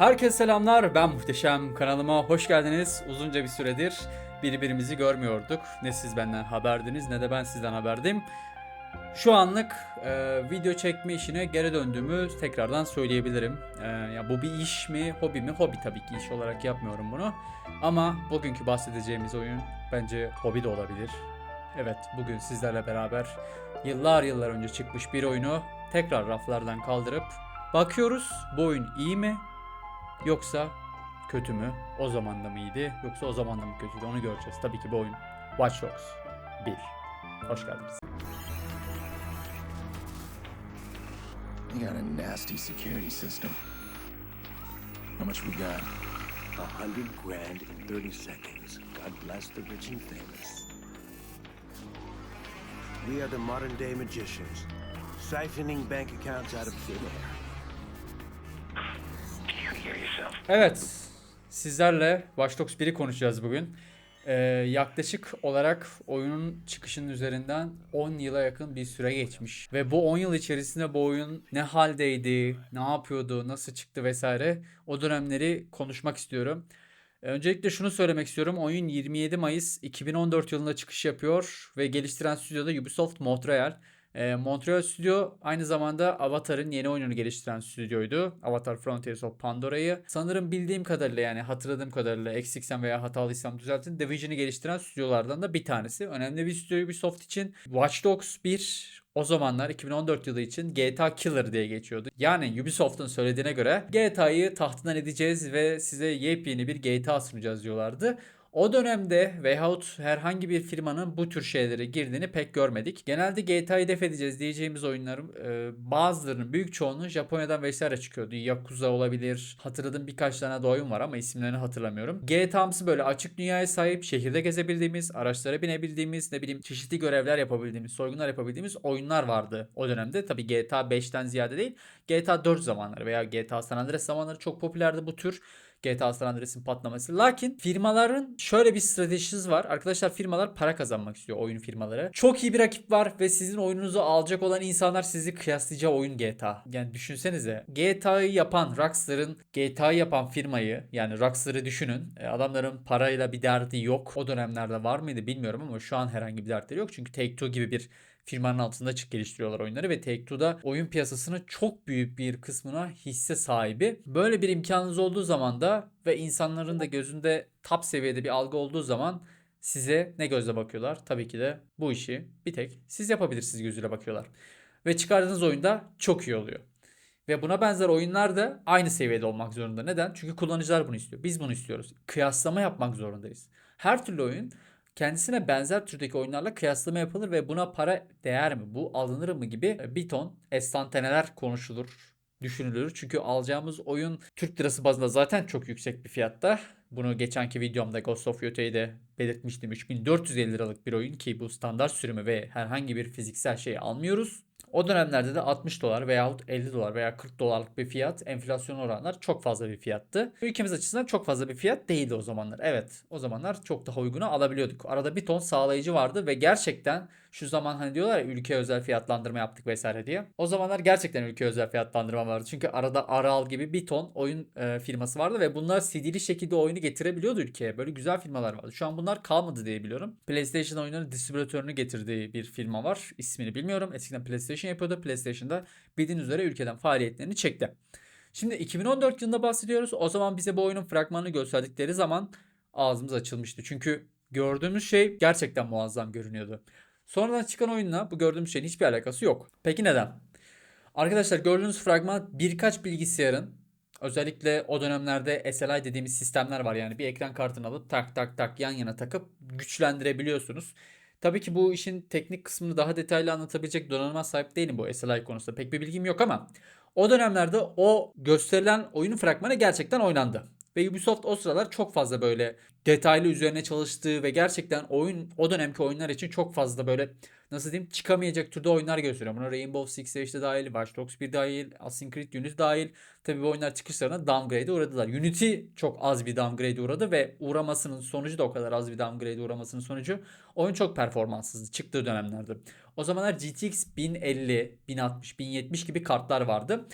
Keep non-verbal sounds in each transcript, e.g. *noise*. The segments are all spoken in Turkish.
Herkese selamlar. Ben Muhteşem. Kanalıma hoş geldiniz. Uzunca bir süredir birbirimizi görmüyorduk. Ne siz benden haberdiniz ne de ben sizden haberdim. Şu anlık e, video çekme işine geri döndüğümü tekrardan söyleyebilirim. E, ya bu bir iş mi, hobi mi? Hobi tabii ki iş olarak yapmıyorum bunu. Ama bugünkü bahsedeceğimiz oyun bence hobi de olabilir. Evet, bugün sizlerle beraber yıllar yıllar önce çıkmış bir oyunu tekrar raflardan kaldırıp bakıyoruz bu oyun iyi mi yoksa kötü mü? O zaman da mı iyiydi yoksa o zaman da mı kötüydü onu göreceğiz. Tabii ki bu oyun Watch Dogs 1. Hoş geldiniz. You got a nasty security system. How much we got? A hundred grand in 30 seconds. God bless the rich and famous. We are the modern day magicians, siphoning bank accounts out of thin air. Evet, sizlerle Watch Dogs 1'i konuşacağız bugün. Ee, yaklaşık olarak oyunun çıkışının üzerinden 10 yıla yakın bir süre geçmiş. Ve bu 10 yıl içerisinde bu oyun ne haldeydi, ne yapıyordu, nasıl çıktı vesaire o dönemleri konuşmak istiyorum. Ee, Öncelikle şunu söylemek istiyorum. Oyun 27 Mayıs 2014 yılında çıkış yapıyor ve geliştiren stüdyo da Ubisoft Montreal. Ee, Montreal Studio aynı zamanda Avatar'ın yeni oyununu geliştiren stüdyoydu. Avatar Frontiers of Pandora'yı. Sanırım bildiğim kadarıyla yani hatırladığım kadarıyla eksiksem veya hatalıysam düzeltin. Division'ı geliştiren stüdyolardan da bir tanesi. Önemli bir stüdyo Ubisoft için. Watch Dogs 1 o zamanlar 2014 yılı için GTA Killer diye geçiyordu. Yani Ubisoft'un söylediğine göre GTA'yı tahtından edeceğiz ve size yepyeni bir GTA sunacağız diyorlardı. O dönemde veyahut herhangi bir firmanın bu tür şeylere girdiğini pek görmedik. Genelde GTA'yı def edeceğiz diyeceğimiz oyunların e, bazılarının büyük çoğunun Japonya'dan vesaire çıkıyordu. Yakuza olabilir. Hatırladığım birkaç tane de oyun var ama isimlerini hatırlamıyorum. GTA'msı böyle açık dünyaya sahip, şehirde gezebildiğimiz, araçlara binebildiğimiz, ne bileyim çeşitli görevler yapabildiğimiz, soygunlar yapabildiğimiz oyunlar vardı o dönemde. Tabii GTA 5'ten ziyade değil. GTA 4 zamanları veya GTA San Andreas zamanları çok popülerdi bu tür. GTA San Andreas'ın patlaması. Lakin firmaların şöyle bir stratejisi var. Arkadaşlar firmalar para kazanmak istiyor oyun firmaları. Çok iyi bir rakip var ve sizin oyununuzu alacak olan insanlar sizi kıyaslayacağı oyun GTA. Yani düşünsenize GTA'yı yapan Rockstar'ın GTA'yı yapan firmayı yani Rockstar'ı düşünün. E, Adamların parayla bir derdi yok. O dönemlerde var mıydı bilmiyorum ama şu an herhangi bir dertleri yok. Çünkü Take-Two gibi bir firmanın altında çık geliştiriyorlar oyunları ve Take-Two'da oyun piyasasının çok büyük bir kısmına hisse sahibi. Böyle bir imkanınız olduğu zaman da ve insanların da gözünde top seviyede bir algı olduğu zaman size ne gözle bakıyorlar? Tabii ki de bu işi bir tek siz yapabilirsiniz gözüyle bakıyorlar. Ve çıkardığınız oyunda çok iyi oluyor. Ve buna benzer oyunlar da aynı seviyede olmak zorunda. Neden? Çünkü kullanıcılar bunu istiyor. Biz bunu istiyoruz. Kıyaslama yapmak zorundayız. Her türlü oyun kendisine benzer türdeki oyunlarla kıyaslama yapılır ve buna para değer mi? Bu alınır mı gibi bir ton estanteneler konuşulur, düşünülür. Çünkü alacağımız oyun Türk lirası bazında zaten çok yüksek bir fiyatta. Bunu geçenki videomda Ghost of Yotei'de belirtmiştim. 3450 liralık bir oyun ki bu standart sürümü ve herhangi bir fiziksel şey almıyoruz. O dönemlerde de 60 dolar veyahut 50 dolar veya 40 dolarlık bir fiyat enflasyon oranlar çok fazla bir fiyattı. Ülkemiz açısından çok fazla bir fiyat değildi o zamanlar. Evet o zamanlar çok daha uyguna alabiliyorduk. Arada bir ton sağlayıcı vardı ve gerçekten şu zaman hani diyorlar ya ülke özel fiyatlandırma yaptık vesaire diye. O zamanlar gerçekten ülke özel fiyatlandırma vardı. Çünkü arada Aral gibi bir ton oyun e, firması vardı ve bunlar CD'li şekilde oyunu getirebiliyordu ülkeye. Böyle güzel firmalar vardı. Şu an bunlar kalmadı diye biliyorum. PlayStation oyunları distribütörünü getirdiği bir firma var. İsmini bilmiyorum. Eskiden PlayStation yapıyordu. PlayStation'da bildiğiniz üzere ülkeden faaliyetlerini çekti. Şimdi 2014 yılında bahsediyoruz. O zaman bize bu oyunun fragmanını gösterdikleri zaman ağzımız açılmıştı. Çünkü gördüğümüz şey gerçekten muazzam görünüyordu. Sonradan çıkan oyunla bu gördüğümüz şeyin hiçbir alakası yok. Peki neden? Arkadaşlar gördüğünüz fragman birkaç bilgisayarın özellikle o dönemlerde SLI dediğimiz sistemler var. Yani bir ekran kartını alıp tak tak tak yan yana takıp güçlendirebiliyorsunuz. Tabii ki bu işin teknik kısmını daha detaylı anlatabilecek donanıma sahip değilim bu SLI konusunda. Pek bir bilgim yok ama o dönemlerde o gösterilen oyunun fragmanı gerçekten oynandı. Ve Ubisoft o sıralar çok fazla böyle detaylı üzerine çalıştığı ve gerçekten oyun o dönemki oyunlar için çok fazla böyle nasıl diyeyim çıkamayacak türde oyunlar gösteriyor. Buna Rainbow Six Siege'de dahil, Watch Dogs 1 dahil, Assassin's Creed Unity dahil. Tabii bu oyunlar çıkışlarına downgrade'e uğradılar. Unity çok az bir downgrade'e uğradı ve uğramasının sonucu da o kadar az bir downgrade'e uğramasının sonucu oyun çok performanssızdı çıktığı dönemlerde. O zamanlar GTX 1050, 1060, 1070 gibi kartlar vardı.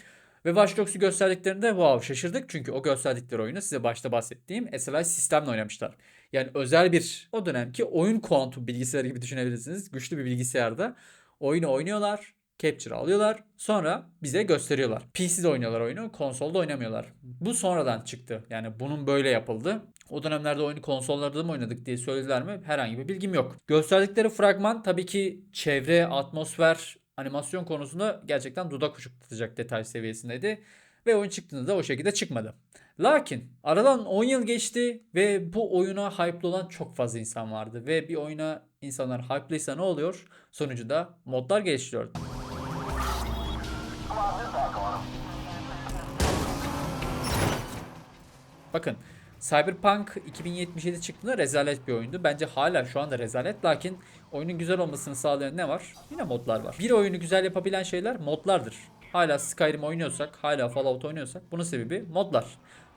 Ve Watch Dogs'u gösterdiklerinde wow şaşırdık çünkü o gösterdikleri oyunu size başta bahsettiğim SLI sistemle oynamışlar. Yani özel bir o dönemki oyun kuantum bilgisayarı gibi düşünebilirsiniz. Güçlü bir bilgisayarda oyunu oynuyorlar, capture alıyorlar, sonra bize gösteriyorlar. PC'de oynuyorlar oyunu, konsolda oynamıyorlar. Bu sonradan çıktı. Yani bunun böyle yapıldı. O dönemlerde oyunu konsollarda mı oynadık diye söylediler mi? Herhangi bir bilgim yok. Gösterdikleri fragman tabii ki çevre, atmosfer, animasyon konusunda gerçekten dudak uçuklatacak detay seviyesindeydi. Ve oyun çıktığında da o şekilde çıkmadı. Lakin aradan 10 yıl geçti ve bu oyuna hype'lı olan çok fazla insan vardı. Ve bir oyuna insanlar hype'lıysa ne oluyor? Sonucunda modlar geliştiriyor. Bakın Cyberpunk 2077 çıktığında rezalet bir oyundu. Bence hala şu anda rezalet. Lakin oyunun güzel olmasını sağlayan ne var? Yine modlar var. Bir oyunu güzel yapabilen şeyler modlardır. Hala Skyrim oynuyorsak, hala Fallout oynuyorsak bunun sebebi modlar.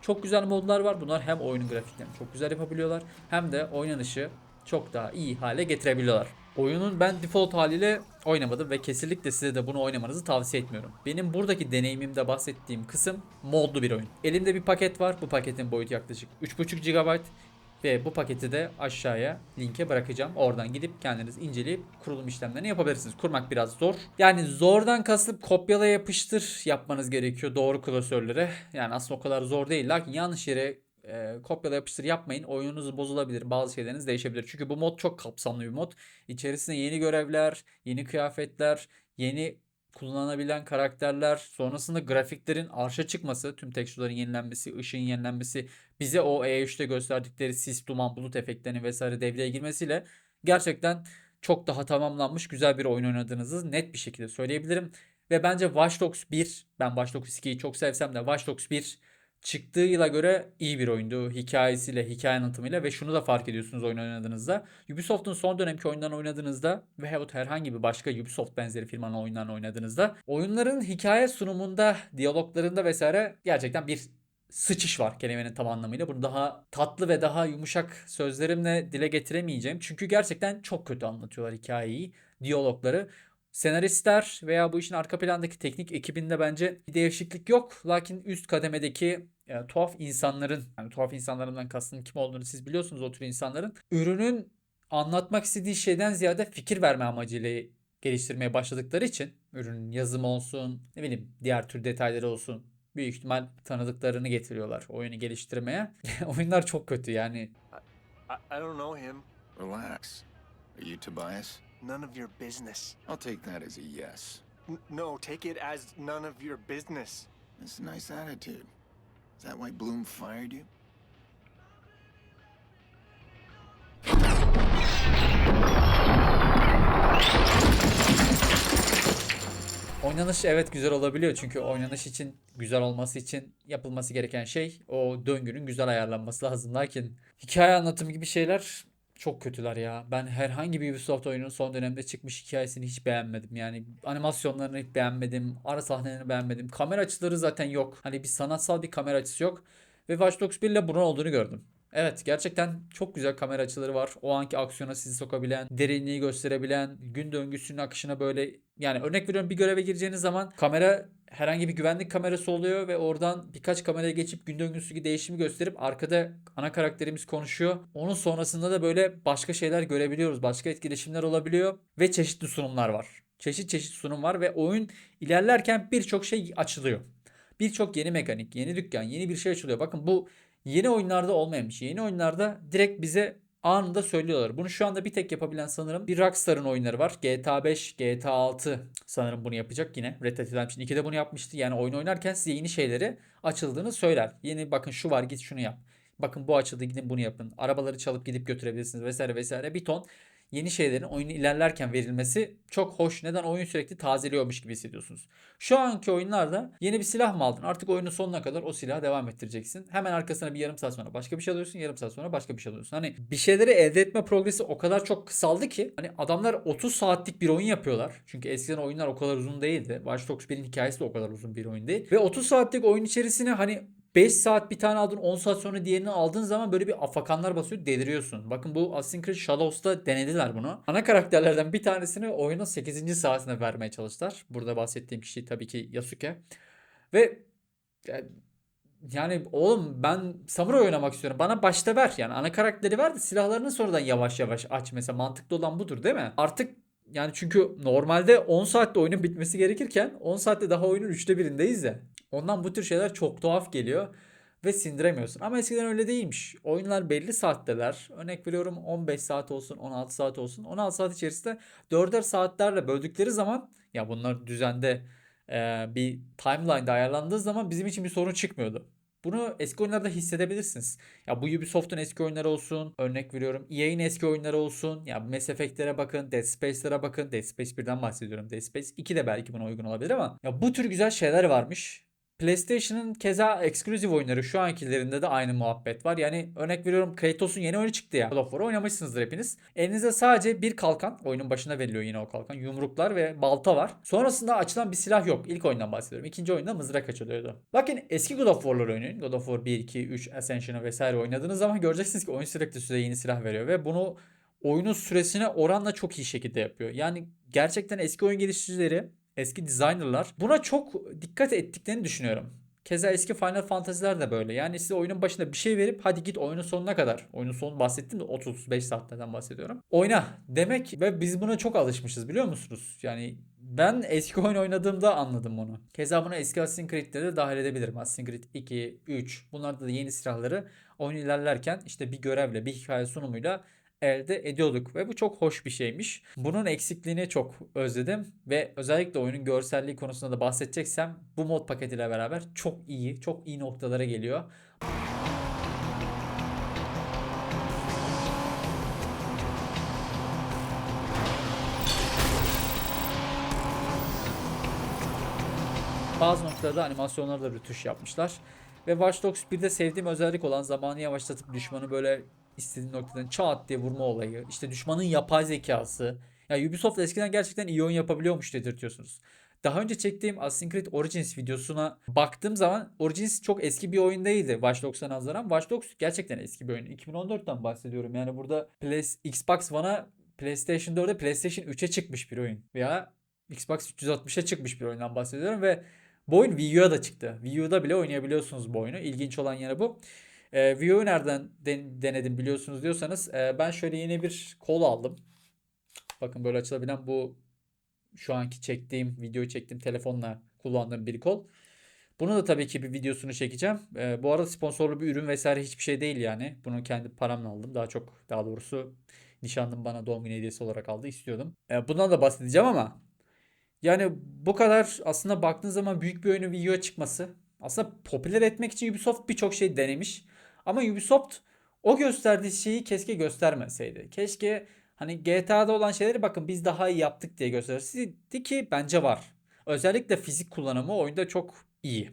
Çok güzel modlar var. Bunlar hem oyunun grafiklerini çok güzel yapabiliyorlar hem de oynanışı çok daha iyi hale getirebiliyorlar. Oyunun ben default haliyle oynamadım ve kesinlikle size de bunu oynamanızı tavsiye etmiyorum. Benim buradaki deneyimimde bahsettiğim kısım modlu bir oyun. Elimde bir paket var. Bu paketin boyutu yaklaşık 3.5 GB ve bu paketi de aşağıya linke bırakacağım. Oradan gidip kendiniz inceleyip kurulum işlemlerini yapabilirsiniz. Kurmak biraz zor. Yani zordan kasıp kopyala yapıştır yapmanız gerekiyor doğru klasörlere. Yani aslında o kadar zor değil. Lakin yanlış yere e, kopyala yapıştır yapmayın. Oyununuz bozulabilir. Bazı şeyleriniz değişebilir. Çünkü bu mod çok kapsamlı bir mod. İçerisinde yeni görevler, yeni kıyafetler, yeni kullanılabilen karakterler, sonrasında grafiklerin arşa çıkması, tüm tekstürlerin yenilenmesi, ışığın yenilenmesi, bize o E3'te gösterdikleri sis, duman, bulut efektlerinin vesaire devreye girmesiyle gerçekten çok daha tamamlanmış güzel bir oyun oynadığınızı net bir şekilde söyleyebilirim. Ve bence Watch Dogs 1, ben Watch Dogs 2'yi çok sevsem de Watch Dogs 1 çıktığı yıla göre iyi bir oyundu. Hikayesiyle, hikaye anlatımıyla ve şunu da fark ediyorsunuz oyun oynadığınızda. Ubisoft'un son dönemki oyunlarını oynadığınızda veyahut herhangi bir başka Ubisoft benzeri firmanın oyunlarını oynadığınızda oyunların hikaye sunumunda, diyaloglarında vesaire gerçekten bir sıçış var kelimenin tam anlamıyla. Bunu daha tatlı ve daha yumuşak sözlerimle dile getiremeyeceğim. Çünkü gerçekten çok kötü anlatıyorlar hikayeyi, diyalogları. Senaristler veya bu işin arka plandaki teknik ekibinde bence bir değişiklik yok. Lakin üst kademedeki e, tuhaf insanların, yani tuhaf insanlarından kastım kim olduğunu siz biliyorsunuz o tür insanların. Ürünün anlatmak istediği şeyden ziyade fikir verme amacıyla geliştirmeye başladıkları için ürünün yazımı olsun, ne bileyim diğer tür detayları olsun büyük ihtimal tanıdıklarını getiriyorlar oyunu geliştirmeye. *laughs* Oyunlar çok kötü yani. I, I don't know him. Relax. Are you Tobias? None of your business. I'll take that as a yes. N- no, take it as none of your business. That's a nice attitude. Is that why Bloom fired you? Oynanış evet güzel olabiliyor çünkü oynanış için güzel olması için yapılması gereken şey o döngünün güzel ayarlanması lazım. Lakin hikaye anlatımı gibi şeyler çok kötüler ya. Ben herhangi bir Ubisoft oyunun son dönemde çıkmış hikayesini hiç beğenmedim. Yani animasyonlarını hiç beğenmedim. Ara sahnelerini beğenmedim. Kamera açıları zaten yok. Hani bir sanatsal bir kamera açısı yok. Ve Watch Dogs 1 ile bunun olduğunu gördüm. Evet gerçekten çok güzel kamera açıları var. O anki aksiyona sizi sokabilen, derinliği gösterebilen, gün döngüsünün akışına böyle yani örnek veriyorum bir göreve gireceğiniz zaman kamera herhangi bir güvenlik kamerası oluyor ve oradan birkaç kameraya geçip gün döngüsündeki değişimi gösterip arkada ana karakterimiz konuşuyor. Onun sonrasında da böyle başka şeyler görebiliyoruz. Başka etkileşimler olabiliyor ve çeşitli sunumlar var. Çeşit çeşit sunum var ve oyun ilerlerken birçok şey açılıyor. Birçok yeni mekanik, yeni dükkan, yeni bir şey açılıyor. Bakın bu yeni oyunlarda olmayan bir şey. Yeni oyunlarda direkt bize anında söylüyorlar. Bunu şu anda bir tek yapabilen sanırım bir Rockstar'ın oyunları var. GTA 5, GTA 6 sanırım bunu yapacak yine. Red Dead Redemption 2'de bunu yapmıştı. Yani oyun oynarken size yeni şeyleri açıldığını söyler. Yeni bakın şu var git şunu yap. Bakın bu açıldı gidin bunu yapın. Arabaları çalıp gidip götürebilirsiniz vesaire vesaire. Bir ton yeni şeylerin oyunu ilerlerken verilmesi çok hoş. Neden oyun sürekli tazeliyormuş gibi hissediyorsunuz. Şu anki oyunlarda yeni bir silah mı aldın? Artık oyunun sonuna kadar o silahı devam ettireceksin. Hemen arkasına bir yarım saat sonra başka bir şey alıyorsun. Yarım saat sonra başka bir şey alıyorsun. Hani bir şeyleri elde etme progresi o kadar çok kısaldı ki hani adamlar 30 saatlik bir oyun yapıyorlar. Çünkü eskiden oyunlar o kadar uzun değildi. Watch Dogs 1'in hikayesi de o kadar uzun bir oyun değil. Ve 30 saatlik oyun içerisine hani 5 saat bir tane aldın 10 saat sonra diğerini aldığın zaman böyle bir afakanlar basıyor deliriyorsun. Bakın bu Assassin's Creed Shadows'ta denediler bunu. Ana karakterlerden bir tanesini oyunun 8. saatine vermeye çalıştılar. Burada bahsettiğim kişi tabii ki Yasuke. Ve ya- yani oğlum ben samuray oynamak istiyorum. Bana başta ver. Yani ana karakteri ver de silahlarını sonradan yavaş yavaş aç mesela. Mantıklı olan budur değil mi? Artık yani çünkü normalde 10 saatte oyunun bitmesi gerekirken 10 saatte daha oyunun üçte birindeyiz ya. Ondan bu tür şeyler çok tuhaf geliyor ve sindiremiyorsun. Ama eskiden öyle değilmiş. Oyunlar belli saatteler. Örnek veriyorum 15 saat olsun, 16 saat olsun. 16 saat içerisinde 4'er saatlerle böldükleri zaman ya bunlar düzende e, bir timeline'da ayarlandığı zaman bizim için bir sorun çıkmıyordu. Bunu eski oyunlarda hissedebilirsiniz. Ya bu Ubisoft'un eski oyunları olsun, örnek veriyorum EA'in eski oyunları olsun. Ya Mass Effect'lere bakın, Dead Space'lere bakın. Dead Space 1'den bahsediyorum. Dead Space 2 de belki buna uygun olabilir ama ya bu tür güzel şeyler varmış. PlayStation'ın keza eksklusif oyunları şu ankilerinde de aynı muhabbet var. Yani örnek veriyorum Kratos'un yeni oyunu çıktı ya. God of War'ı oynamışsınızdır hepiniz. Elinize sadece bir kalkan. Oyunun başına veriliyor yine o kalkan. Yumruklar ve balta var. Sonrasında açılan bir silah yok. İlk oyundan bahsediyorum. İkinci oyunda mızrak açılıyordu. Bakın eski God of War'ları oynayın. God of War 1, 2, 3, Ascension'ı vesaire oynadığınız zaman göreceksiniz ki oyun sürekli size yeni silah veriyor. Ve bunu oyunun süresine oranla çok iyi şekilde yapıyor. Yani gerçekten eski oyun geliştiricileri eski designerlar buna çok dikkat ettiklerini düşünüyorum. Keza eski Final Fantasy'ler de böyle. Yani size oyunun başında bir şey verip hadi git oyunun sonuna kadar. Oyunun sonu bahsettim de 30-35 saatlerden bahsediyorum. Oyna demek ve biz buna çok alışmışız biliyor musunuz? Yani ben eski oyun oynadığımda anladım bunu. Keza bunu eski Assassin's Creed'de de dahil edebilirim. Assassin's Creed 2, 3 bunlarda da yeni silahları oyun ilerlerken işte bir görevle bir hikaye sunumuyla elde ediyorduk ve bu çok hoş bir şeymiş. Bunun eksikliğini çok özledim ve özellikle oyunun görselliği konusunda da bahsedeceksem bu mod paketiyle beraber çok iyi, çok iyi noktalara geliyor. Bazı noktalarda animasyonlarda da rütuş yapmışlar. Ve Watch Dogs 1'de sevdiğim özellik olan zamanı yavaşlatıp düşmanı böyle istediğin noktadan çat diye vurma olayı. İşte düşmanın yapay zekası. Ya Ubisoft eskiden gerçekten iyi oyun yapabiliyormuş dedirtiyorsunuz. Daha önce çektiğim Assassin's Creed Origins videosuna baktığım zaman Origins çok eski bir oyun değildi Watch Dogs'a nazaran. Watch Dogs gerçekten eski bir oyun. 2014'ten bahsediyorum. Yani burada Xbox One'a PlayStation 4'e PlayStation 3'e çıkmış bir oyun. Veya Xbox 360'a çıkmış bir oyundan bahsediyorum ve bu oyun Wii U'ya da çıktı. Wii U'da bile oynayabiliyorsunuz bu oyunu. İlginç olan yanı bu. Ee, Wii U'yu nereden den- denedim biliyorsunuz diyorsanız e, ben şöyle yeni bir kol aldım. Bakın böyle açılabilen bu şu anki çektiğim, videoyu çektiğim telefonla kullandığım bir kol. Bunu da tabii ki bir videosunu çekeceğim. Ee, bu arada sponsorlu bir ürün vesaire hiçbir şey değil yani. Bunu kendi paramla aldım. Daha çok daha doğrusu nişanlım bana doğum günü hediyesi olarak aldı. istiyordum. Ee, bundan da bahsedeceğim ama yani bu kadar aslında baktığın zaman büyük bir oyunun U'ya çıkması aslında popüler etmek için Ubisoft birçok şey denemiş. Ama Ubisoft o gösterdiği şeyi keşke göstermeseydi. Keşke hani GTA'da olan şeyleri bakın biz daha iyi yaptık diye gösterseydi ki bence var. Özellikle fizik kullanımı oyunda çok iyi.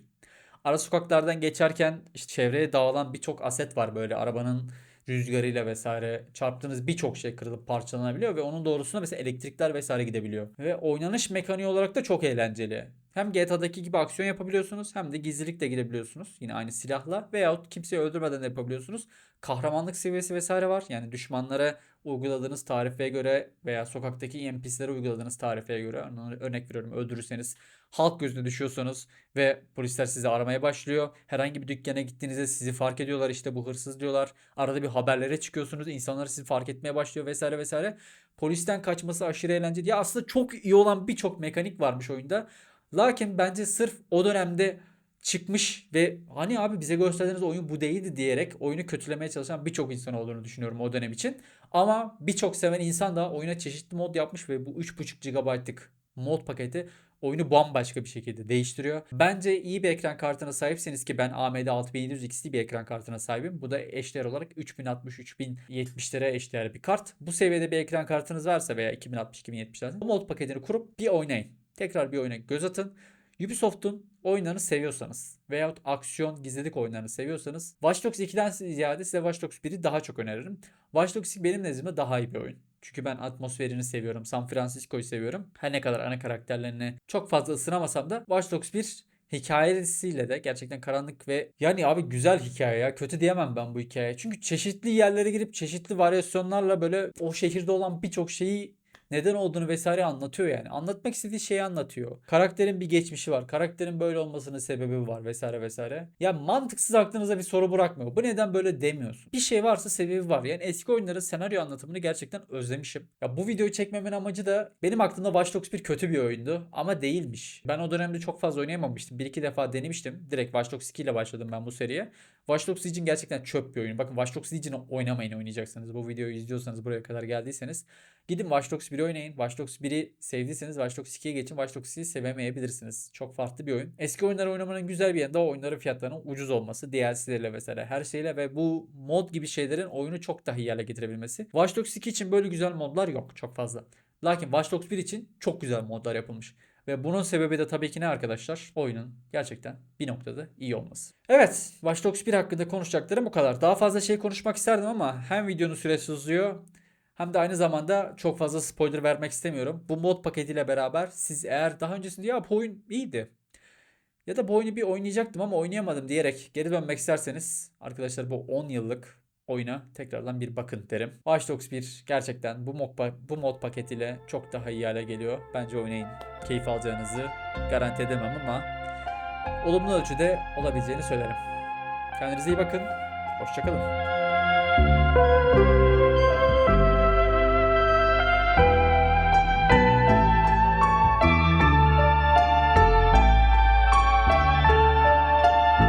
Ara sokaklardan geçerken işte çevreye dağılan birçok aset var böyle arabanın rüzgarıyla vesaire çarptığınız birçok şey kırılıp parçalanabiliyor ve onun doğrusuna mesela elektrikler vesaire gidebiliyor. Ve oynanış mekaniği olarak da çok eğlenceli. Hem GTA'daki gibi aksiyon yapabiliyorsunuz hem de gizlilikle gidebiliyorsunuz. Yine aynı silahla veyahut kimseyi öldürmeden de yapabiliyorsunuz. Kahramanlık seviyesi vesaire var. Yani düşmanlara uyguladığınız tarifeye göre veya sokaktaki NPC'lere uyguladığınız tarifeye göre örnek veriyorum öldürürseniz halk gözüne düşüyorsanız ve polisler sizi aramaya başlıyor. Herhangi bir dükkana gittiğinizde sizi fark ediyorlar işte bu hırsız diyorlar. Arada bir haberlere çıkıyorsunuz. insanlar sizi fark etmeye başlıyor vesaire vesaire. Polisten kaçması aşırı eğlenceli. Ya aslında çok iyi olan birçok mekanik varmış oyunda. Lakin bence sırf o dönemde çıkmış ve hani abi bize gösterdiğiniz oyun bu değildi diyerek oyunu kötülemeye çalışan birçok insan olduğunu düşünüyorum o dönem için. Ama birçok seven insan da oyuna çeşitli mod yapmış ve bu 3.5 GB'lık mod paketi oyunu bambaşka bir şekilde değiştiriyor. Bence iyi bir ekran kartına sahipseniz ki ben AMD 6700 XT bir ekran kartına sahibim. Bu da eşdeğer olarak 3060-3070'lere eşdeğer bir kart. Bu seviyede bir ekran kartınız varsa veya 2060-2070'lerde bu mod paketini kurup bir oynayın. Tekrar bir oyuna göz atın. Ubisoft'un oyunlarını seviyorsanız veyahut aksiyon gizlilik oyunlarını seviyorsanız Watch Dogs 2'den ziyade size Watch Dogs 1'i daha çok öneririm. Watch Dogs 2 benim nezdimde daha iyi bir oyun. Çünkü ben atmosferini seviyorum. San Francisco'yu seviyorum. Her ne kadar ana karakterlerini çok fazla ısınamasam da Watch Dogs 1 hikayesiyle de gerçekten karanlık ve yani abi güzel hikaye ya. Kötü diyemem ben bu hikayeye. Çünkü çeşitli yerlere girip çeşitli varyasyonlarla böyle o şehirde olan birçok şeyi neden olduğunu vesaire anlatıyor yani. Anlatmak istediği şeyi anlatıyor. Karakterin bir geçmişi var. Karakterin böyle olmasının sebebi var vesaire vesaire. Ya mantıksız aklınıza bir soru bırakmıyor. Bu neden böyle demiyorsun? Bir şey varsa sebebi var. Yani eski oyunların senaryo anlatımını gerçekten özlemişim. Ya bu videoyu çekmemin amacı da benim aklımda Watch Dogs 1 kötü bir oyundu ama değilmiş. Ben o dönemde çok fazla oynayamamıştım. Bir iki defa denemiştim. Direkt Watch Dogs 2 ile başladım ben bu seriye. Watch Dogs Legion gerçekten çöp bir oyun. Bakın Watch Dogs Legion'ı oynamayın oynayacaksınız. Bu videoyu izliyorsanız buraya kadar geldiyseniz gidin Watch Dogs 1'i oynayın. Watch Dogs 1'i sevdiyseniz Watch Dogs 2'ye geçin. Watch Dogs 2'yi sevemeyebilirsiniz. Çok farklı bir oyun. Eski oyunları oynamanın güzel bir yanı da o oyunların fiyatlarının ucuz olması. DLC'leriyle vesaire her şeyle ve bu mod gibi şeylerin oyunu çok daha iyi hale getirebilmesi. Watch Dogs 2 için böyle güzel modlar yok çok fazla. Lakin Watch Dogs 1 için çok güzel modlar yapılmış. Ve bunun sebebi de tabii ki ne arkadaşlar? Oyunun gerçekten bir noktada iyi olması. Evet, Watch Dogs 1 hakkında konuşacaklarım bu kadar. Daha fazla şey konuşmak isterdim ama hem videonun süresi uzuyor hem de aynı zamanda çok fazla spoiler vermek istemiyorum. Bu mod paketiyle beraber siz eğer daha öncesinde ya bu oyun iyiydi ya da bu oyunu bir oynayacaktım ama oynayamadım diyerek geri dönmek isterseniz arkadaşlar bu 10 yıllık oyuna tekrardan bir bakın derim. Watch Dogs 1 gerçekten bu mod, bu mod paketiyle çok daha iyi hale geliyor. Bence oynayın. Keyif alacağınızı garanti edemem ama olumlu ölçüde olabileceğini söylerim. Kendinize iyi bakın. Hoşçakalın.